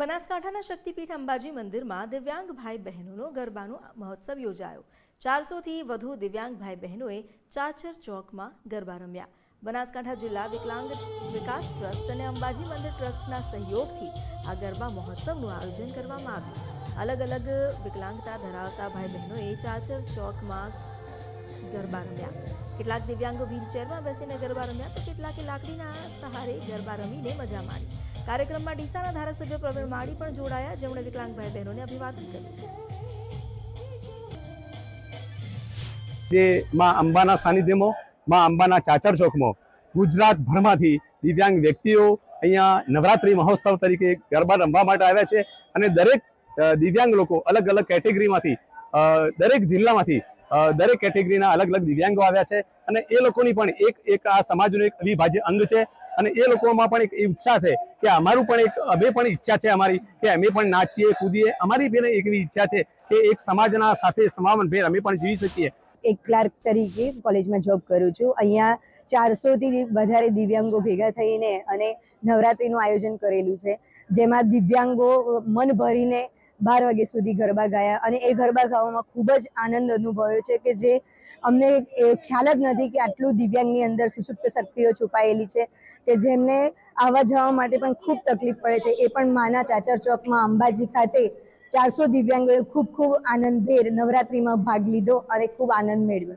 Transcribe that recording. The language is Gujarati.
બનાસકાંઠાના શક્તિપીઠ અંબાજી મંદિરમાં દિવ્યાંગ ભાઈ બહેનોનો ગરબાનો મહોત્સવ યોજાયો. ચારસોથી વધુ દિવ્યાંગ ભાઈ બહેનોએ ચાચર ચોકમાં ગરબા રમ્યા. બનાસકાંઠા જિલ્લા વિકલાંગ વિકાસ ટ્રસ્ટ અને અંબાજી મંદિર ટ્રસ્ટના સહયોગથી આ ગરબા મહોત્સવનું આયોજન કરવામાં આવ્યું. અલગ અલગ વિકલાંગતા ધરાવતા ભાઈ બહેનોએ ચાચર ચોકમાં ગરબા રમ્યા. કેટલાક દિવ્યાંગો વ્હીલચેરમાં બેસીને ગરબા રમ્યા તો કેટલાકે લાકડીના સહારે ગરબા રમીને મજા માણી. કાર્યક્રમમાં ડીસાના ધારાસભ્ય પ્રવીણ માળી પણ જોડાયા. જેમણે વિકલાંગ ભાઈ બહેનોને અભિવાદન કર્યું. જે માં અંબાના સાનિધ્યમાં, માં અંબાના ચાચર ચોકમાં ગુજરાતભરમાંથી દિવ્યાંગ વ્યક્તિઓ અહીંયા નવરાત્રિ મહોત્સવ તરીકે ગરબા રમવા માટે આવ્યા છે અને દરેક દિવ્યાંગ લોકો અલગ અલગ કેટેગરીમાંથી દરેક જિલ્લામાંથી દરેક કેટેગરીના અલગ અલગ દિવ્યાંગો આવ્યા છે અને એ લોકોની પણ એક એક આ સમાજનું એક અવિભાજ્ય અંગ છે. અને એ લોકોમાં પણ એક ઈચ્છા છે કે અમારું પણ એક, અમે પણ ઈચ્છા છે અમારી, કે અમે પણ નાચીએ, કૂદીએ. અમારી પણ એવી ઈચ્છા છે કે એક સમાજના સાથે સમાવન ભેર અમે પણ જીવી શકીએ. એક ક્લાર્ક તરીકે કોલેજમાં જોબ કરું છું. અહીંયા ચારસોથી વધારે દિવ્યાંગો ભેગા થઈને અને નવરાત્રિનું આયોજન કરેલું છે. જેમાં દિવ્યાંગો મન ભરીને બાર વાગ્યા સુધી ગરબા ગાયા અને એ ગરબા ગાવામાં ખૂબ જ આનંદ અનુભવ્યો છે કે જે અમને ખ્યાલ જ નથી કે આટલું દિવ્યાંગની અંદર સુષુપ્ત શક્તિઓ છુપાયેલી છે કે જેમને આવવા જવા માટે પણ ખૂબ તકલીફ પડે છે. એ પણ માના ચાચર ચોકમાં અંબાજી ખાતે ચારસો દિવ્યાંગોએ ખૂબ ખૂબ આનંદભેર નવરાત્રિમાં ભાગ લીધો અને ખૂબ આનંદ મેળવ્યો.